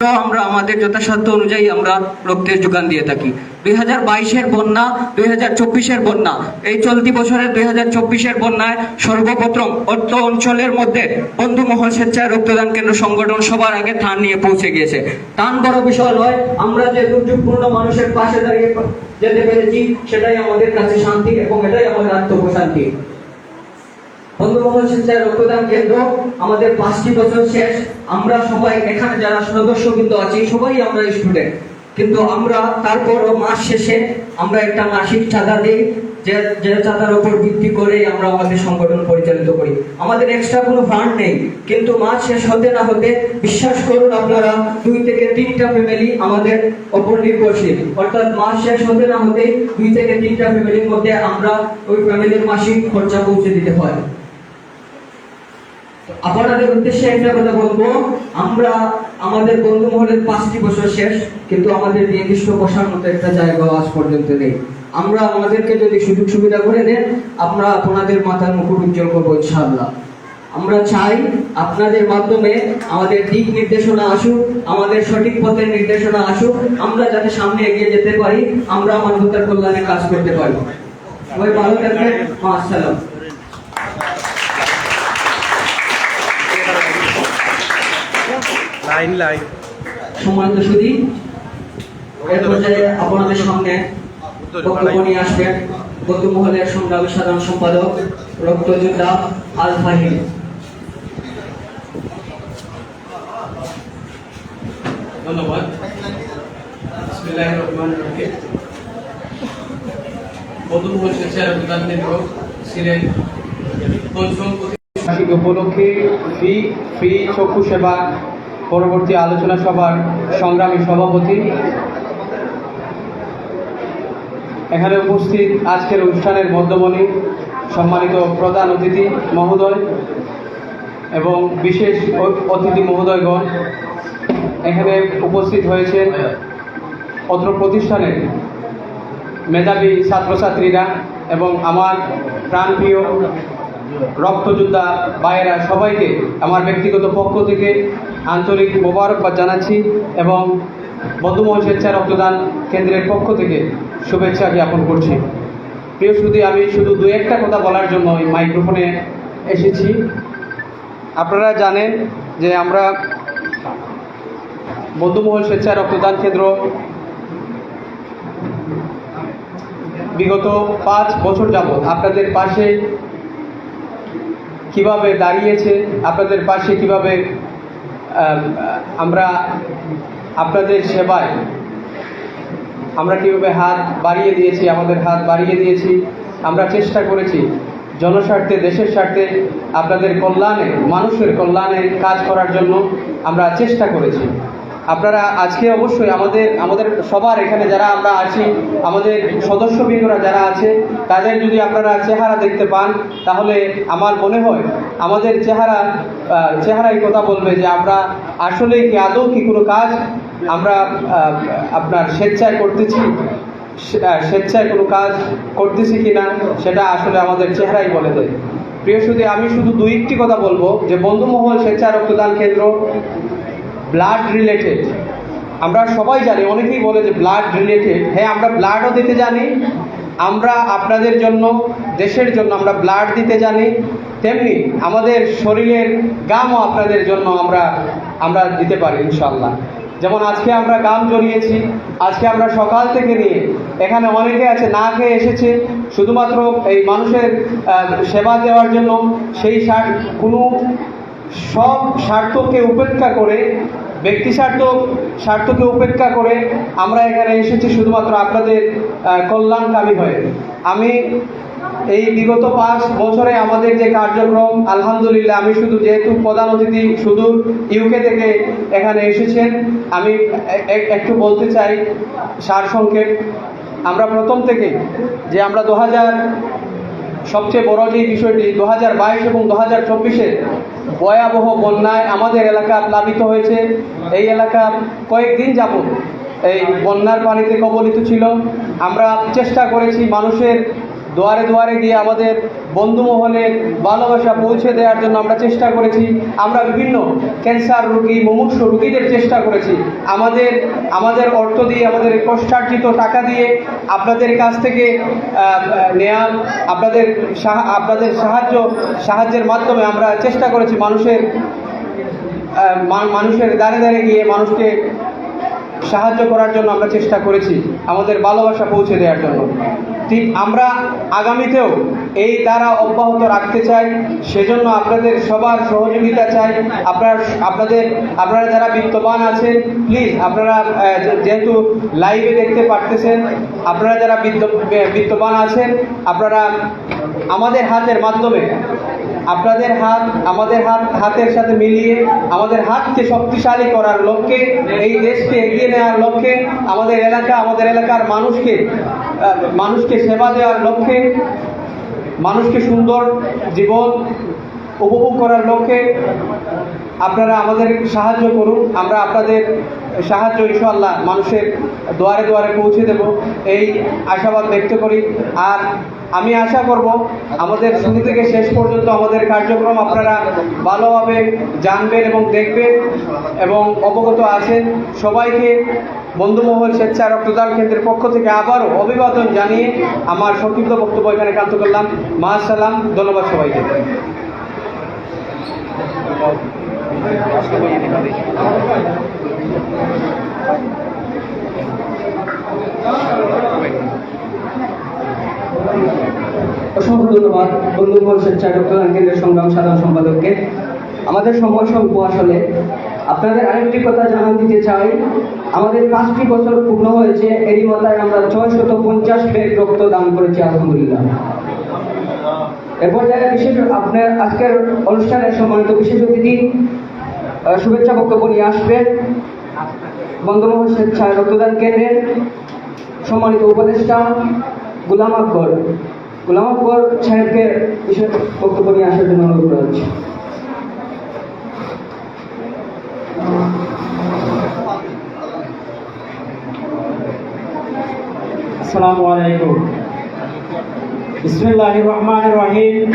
আমরা আমাদের যথাসাধ্য অনুযায়ী আমরা রক্তের যোগান দিয়ে থাকি। দুই হাজার বাইশের বন্যা, দুই হাজার চব্বিশের বন্যা, এই চলতি বছরের দুই হাজার চব্বিশের বন্যায় সর্বপ্রথম অর্থ অঞ্চলের মধ্যে বন্ধু মহল স্বেচ্ছায় রক্তদান কেন্দ্র সংগঠন সবার আগে থান নিয়ে পৌঁছে গিয়েছে। ত্রাণ বড় বিষয় নয়, আমরা যে দুর্যোগপূর্ণ মানুষের পাশে দাঁড়িয়ে যেতে পেরেছি, সেটাই আমাদের কাছে শান্তি এবং এটাই আমাদের আত্মপ্রশান্তি। কেন্দ্র আমাদের যারা কিন্তু আমরা মাস শেষে আমরা সংগঠন পরিচালিত করি। আমাদের এক্সট্রা কোনো ফান্ড নেই, কিন্তু মাস শেষ হতে না হতে, বিশ্বাস করুন আপনারা, দুই থেকে তিনটা ফ্যামিলি আমাদের ওপর নির্ভরশীল। অর্থাৎ মাস শেষ হতে না হতে দুই থেকে তিনটা ফ্যামিলির মধ্যে আমরা ওই ফ্যামিলির মাসিক খরচা পৌঁছে দিতে হয়। আপনাদের উদ্দেশ্যে একটা কথা বলব। আমরা আমাদের বন্ধু মহলের পাঁচটি বছর শেষ, কিন্তু আমাদের নির্দিষ্ট বসার মতো একটা জায়গা আজ পর্যন্ত নেই। আমরা আমাদেরকে যদি সুযোগ সুবিধা করে দেন, আমরা আপনাদের মাথার মুকুট উজ্জ্বল করব ইনশাআল্লাহ। আমরা চাই আপনাদের মাধ্যমে আমাদের দিক নির্দেশনা আসুক, আমাদের সঠিক পথের নির্দেশনা আসুক, আমরা যাতে সামনে এগিয়ে যেতে পারি, আমরা মানবতার কল্যাণে কাজ করতে পারি। সবাই ভালো থাকবেন। আসসালাম। লাইন লাইন। সম্মানিত সুদী এর পর্যায়ে আপনাদের সামনে বক্তব্য নিয়ে আসবেন বন্ধু মহলের সংগ্রামী সাধারণ সম্পাদক রক্তযোদ্ধা আল ফাহিম। ধন্যবাদ। স্বেচ্ছায় সিলেট উপলক্ষে ফ্রি ফ্রি চক্ষু সেবা পরবর্তী আলোচনা সভার সংগ্রামী সভাপতি। এখানে উপস্থিত আজকের অনুষ্ঠানের মধ্যমণি, সম্মানিত প্রধান অতিথি মহোদয় এবং বিশেষ অতিথি মহোদয়গণ, এখানে উপস্থিত হয়েছেন অত্র প্রতিষ্ঠানের মেধাবী ছাত্রছাত্রীরা এবং আমার প্রাণপ্রিয় রক্তযোদ্ধা ভাইয়েরা সবাইকে, আমার ব্যক্তিগত পক্ষ থেকে আন্তরিক মোবারকবাদ জানাচ্ছি এবং বন্ধুমহল স্বেচ্ছা রক্তদান কেন্দ্রের পক্ষ থেকে শুভেচ্ছা জ্ঞাপন করছি। প্রিয় শুধু আমি শুধু দু একটা কথা বলার জন্য এই মাইক্রোফোনে এসেছি। আপনারা জানেন যে আমরা বন্ধুমহল স্বেচ্ছা রক্তদান কেন্দ্র বিগত পাঁচ বছর যাবৎ আপনাদের পাশে কীভাবে দাঁড়িয়েছে, আপনাদের পাশে কীভাবে আমরা আপনাদের সেবায় আমরা কীভাবে হাত বাড়িয়ে দিয়েছি, আমাদের হাত বাড়িয়ে দিয়েছি, আমরা চেষ্টা করেছি জনস্বার্থে, দেশের স্বার্থে, আপনাদের কল্যাণে, মানুষের কল্যাণে কাজ করার জন্য আমরা চেষ্টা করেছি। আপনারা আজকে অবশ্যই আমাদের আমাদের সবার এখানে যারা আমরা আছি, আমাদের সদস্যবৃন্দরা যারা আছে, তাদের যদি আপনারা চেহারা দেখতে পান, তাহলে আমার মনে হয় আমাদের চেহারা চেহারাই কথা বলবে যে আমরা আসলে কি আদৌ কি কোনো কাজ আমরা আপনার স্বেচ্ছায় করতেছি স্বেচ্ছায় কোনো কাজ করতেছি কি না সেটা আসলে আমাদের চেহারাই বলে দেয়। প্রিয় শুধু আমি শুধু দুই একটি কথা বলব, যে বন্ধুমহল স্বেচ্ছা রক্তদান কেন্দ্র ব্লাড রিলেটেড আমরা সবাই জানি, অনেকেই বলে যে ব্লাড রিলেটেড হ্যাঁ আমরা ব্লাডও দিতে জানি, আমরা আপনাদের জন্য, দেশের জন্য আমরা ব্লাড দিতে জানি। তেমনি আমাদের শরীরের গামও আপনাদের জন্য আমরা আমরা দিতে পারি ইনশাল্লাহ যেমন আজকে আমরা গাম জড়িয়েছি, আজকে আমরা সকাল থেকে নিয়ে, এখানে অনেকে আছে, না খেয়ে এসেছে, শুধুমাত্র এই মানুষের সেবা দেওয়ার জন্য, সেই সার কোনো সব স্বার্থকে উপেক্ষা করে, ব্যক্তি স্বার্থ, স্বার্থকে উপেক্ষা করে আমরা এখানে এসেছি শুধুমাত্র আপনাদের কল্যাণকামী হয়ে। আমি এই বিগত পাঁচ বছরে আমাদের যে কার্যক্রম, আলহামদুলিল্লাহ আমি শুধু যেহেতু প্রধান অতিথি শুধু ইউকে থেকে এখানে এসেছেন, আমি একটু বলতে চাই সারসংক্ষেপ। আমরা প্রথম থেকে যে আমরা দু হাজার সবচেয়ে বড় যে বিষয়টি দু হাজার বাইশ এবং দু হাজার চব্বিশে ভয়াবহ বন্যায় আমাদের এলাকা প্লাবিত হয়েছে। এই এলাকা কয়েকদিন যাবত এই বন্যার পানিতে কবলিত ছিল। আমরা চেষ্টা করেছি মানুষের দুয়ারে দুয়ারে গিয়ে আমাদের বন্ধু মহলের ভালোবাসা পৌঁছে দেওয়ার জন্য আমরা চেষ্টা করেছি। আমরা বিভিন্ন ক্যান্সার রোগী, মুমূর্ষ রোগীদের চেষ্টা করেছি। আমাদের আমাদের অর্থ দিয়ে, আমাদের কষ্টার্জিত টাকা দিয়ে আপনাদের কাছ থেকে নেয়া, আপনাদের আপনাদের সাহায্য, সাহায্যের মাধ্যমে আমরা চেষ্টা করেছি মানুষের মানুষের দাঁড়ে দাঁড়ে গিয়ে মানুষকে সাহায্য করার জন্য আমরা চেষ্টা করেছি। আমাদের ভালোবাসা পৌঁছে দেওয়ার জন্য। ঠিক আমরা আগামীতেও এই দ্বারা অব্যাহত রাখতে চাই। সেজন্য আপনাদের সবার সহযোগিতা চাই। আপনার, আপনাদের, আপনারা যারা বিত্তবান আছেন প্লিজ আপনারা যেহেতু লাইভে দেখতে পারতেছেন, আপনারা যারা বিত্ত বিত্তবান আছেন, আপনারা আমাদের হাতের মাধ্যমে, আপনাদের হাত, আমাদের হাত, হাতের সাথে মিলিয়ে আমাদের হাতকে শক্তিশালী করার লক্ষ্যে, এই দেশকে এগিয়ে নেওয়ার লক্ষ্যে আমাদের এলাকা, আমাদের এলাকার মানুষকে মানুষকে সেবা দেওয়ার লক্ষ্যে, মানুষকে সুন্দর জীবন উপভোগ করার লক্ষ্যে আপনারা আমাদের সাহায্য করুন। আমরা আপনাদের সাহায্য ইনশাল্লাহ মানুষের দুয়ারে দুয়ারে পৌঁছে দেব। এই আশাবাদ ব্যক্ত করি। আর আমি আশা করব আমাদের শুরু থেকে শেষ পর্যন্ত আমাদের কার্যক্রম আপনারা ভালোভাবে জানবেন এবং দেখবেন এবং অবগত আছেন। সবাইকে বন্ধুমহল স্বেচ্ছা রক্তদান কেন্দ্রের পক্ষ থেকে আবারও অভিবাদন জানিয়ে আমার সংক্ষিপ্ত বক্তব্য এখানে কান্ত করলাম। মা, সালাম, ধন্যবাদ সবাইকে। অসংখ্য ধন্যবাদ বন্ধুমহল স্বেচ্ছা রক্তদান কেন্দ্রের সংগ্রাম সাধারণ সম্পাদককে। আমাদের সময় স্বল্প আসলে আপনাদের আরেকটি কথা জানান দিতে চাই। আমাদের পাঁচটি বছর পূর্ণ হয়েছে, এরই মাথায় আমরা ছয় শত পঞ্চাশ ব্যাগ রক্ত দান করেছি, আলহামদুলিল্লাহ। এরপর যারা বিশেষ আপনার আজকের অনুষ্ঠানের সম্মানিত বিশেষ অতিথি শুভেচ্ছা বক্তব্য নিয়ে আসবেন। বঙ্গমোহন স্বেচ্ছা রক্তদান কেন্দ্রের সম্মানিত উপদেষ্টা গুলাম আকবর। গুলাম আকবর সাহেবকে বিশেষ বক্তব্য নিয়ে আসার জন্য অনুরোধ করা হচ্ছে। আসসালামু আলাইকুম। বিসমিল্লাহির রহমানির রহিম।